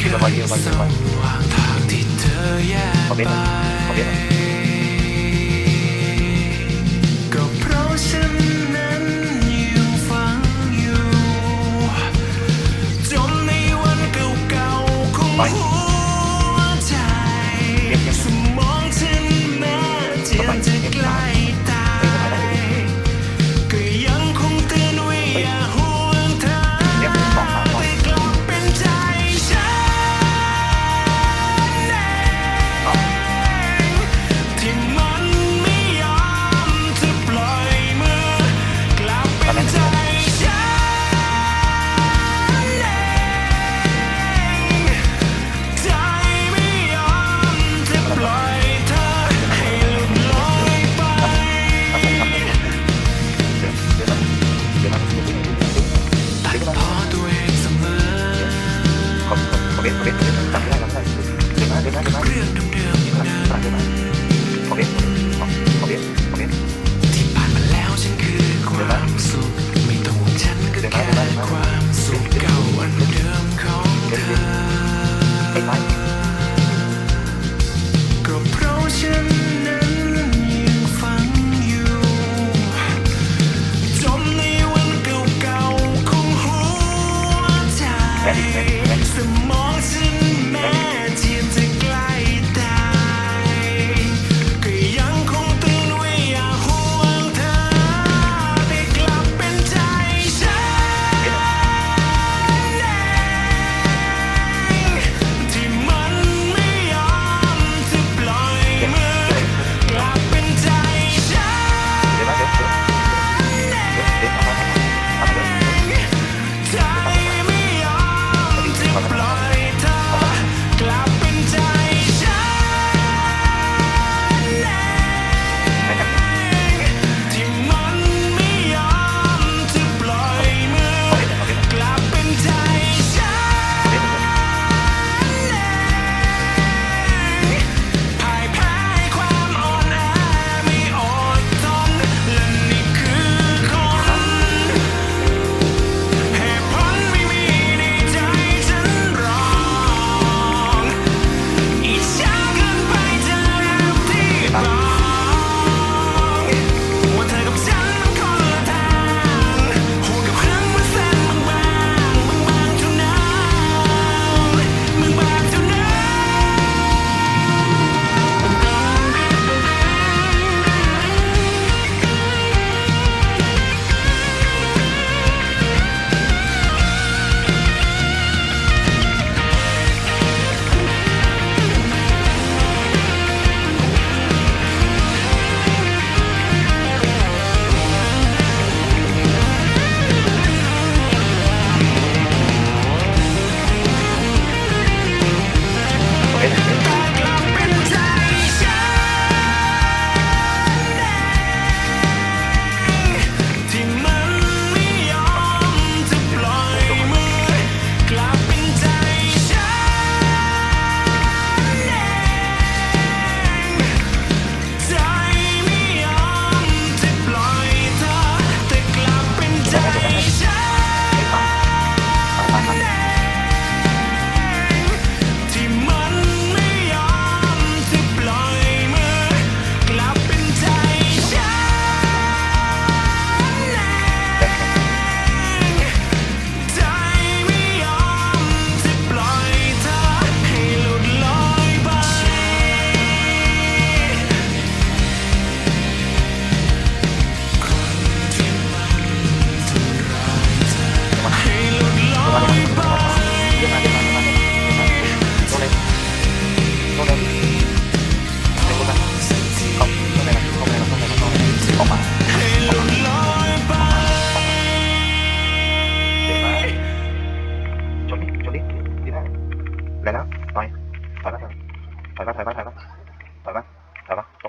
听着吧，听着吧，边？边？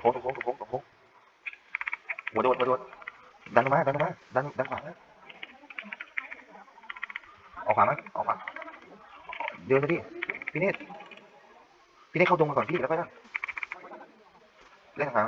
โค้งตรงโค้งตรงโค้งตรงโค้งหัวโดดหัวโดดดันลงมาดันลงมาดันดันขวานะออกขวามั้ยออกขวาเดินไปดิพี่เนตพี่เนตเข้าตรงมาก่อนพี่แล้วก็ได้เล่นทางขวา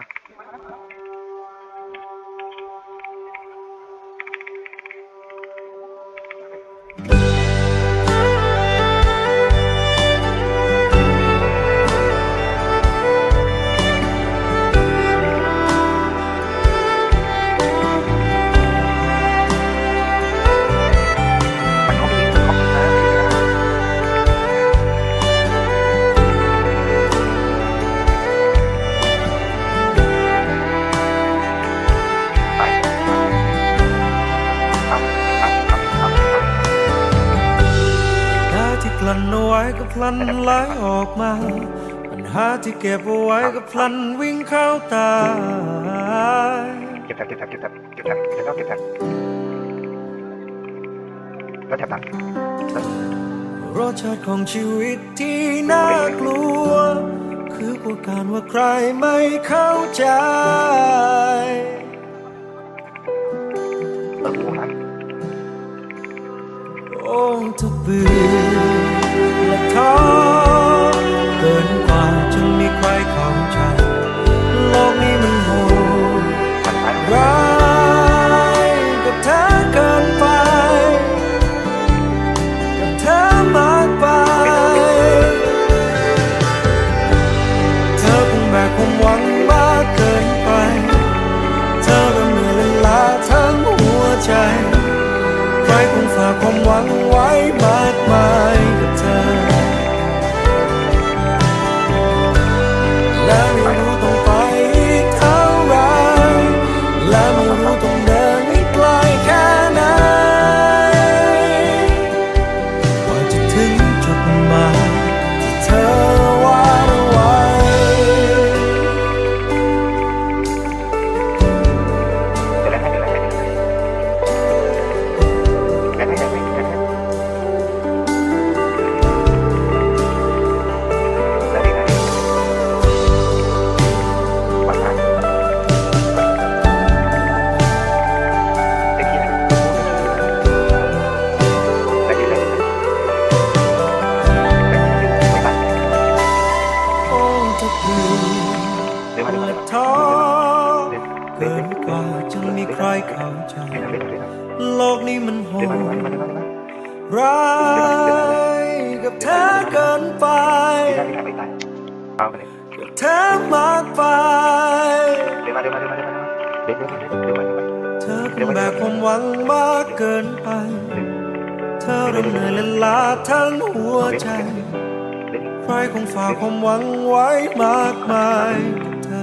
ไหลออกมา ปัญหาที่เก็บเอาไว้ก็พลันวิ่งเข้าตา เก็บแท็บเก็บแท็บเก็บแท็บเก็บแท็บเก็บแท็บเก็บแท็บแล้วแท็บหลังรสชาติของชีวิตที่น่ากลัว คือกลัวการว่าใครไม่เข้าใจเออหัวหันโอ้ถ้าเบื่อ 他。 ลกนี้มันโหดร้ายกับเธอเกินไปกับเธอมากไปเธอเป็นแบบความหวังมากเกินไป เธอเริ่มเหนื่อยและลาทั้งหัวใจ ใครคงฝากความหวังไว้มากมายกับเธอ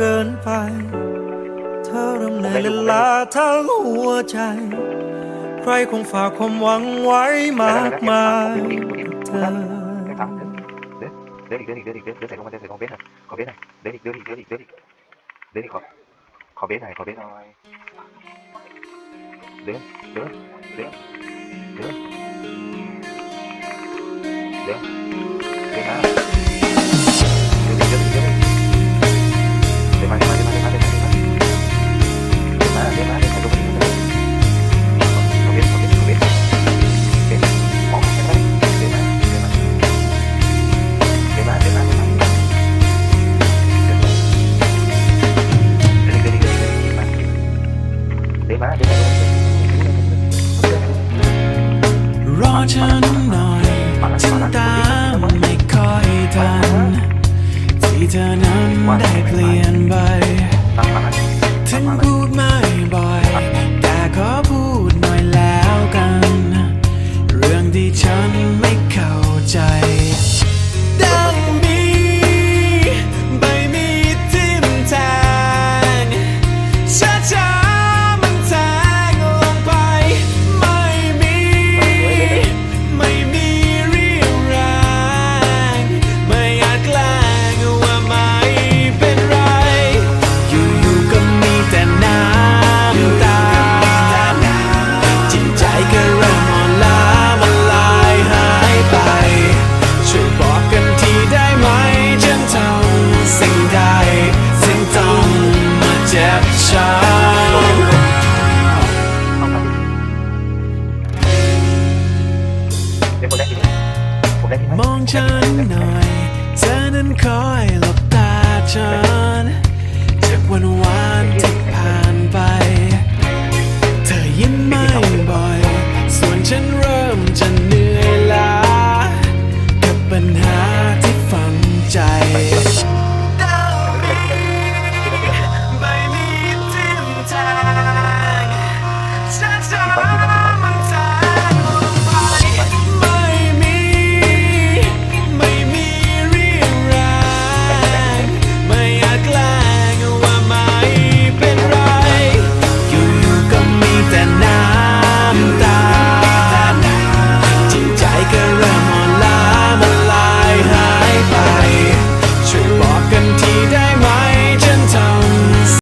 เกินไป เธอริ่มเหนื่อยลาทั้งหัวใจ ใครคงฝากความหวังไว้มากมายกับเธอเดินอีกเดินอีกเดินอีกเดินเดินใส่ลงมาเดินใส่ลงเบสหน่อยขอเบสหน่อยเดินอีกเดินอีกเดินอีกเดินอีกเดินอีกขอขอเบสหน่อยขอเบสหน่อยเดินเดินเดินเดินเดินเดินนะ